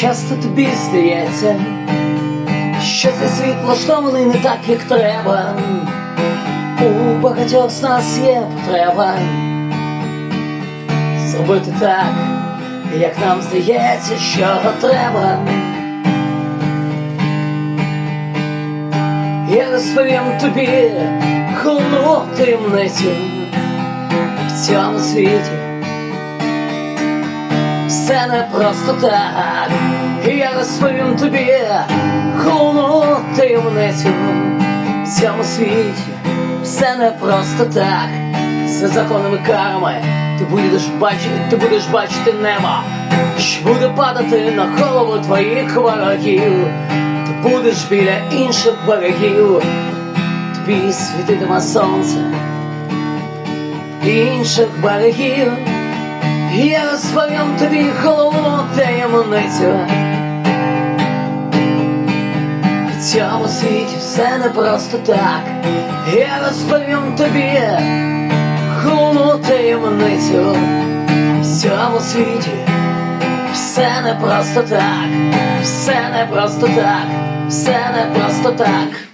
Часто тобі здається, що цей світ влаштований не так, як треба. У багатьох з нас є потреба зробити так, як нам здається, що треба. Я розповім тобі головну таємницю в цьому світі. Все не просто так, я розповім тобі головну таємницю в цьому світі. Все не просто так, за законами карми. Ти будеш бачити, ти будеш бачити небо, що буде падати на голову твоїх ворогів. Ти будеш біля інших берегів, тобі світитиме сонце інших берегів. Я розповім тобі головну таємницю. В цьому світі все не просто так. Я розповім тобі головну таємницю. В цьому світі все не просто так, все не просто так, все не просто так.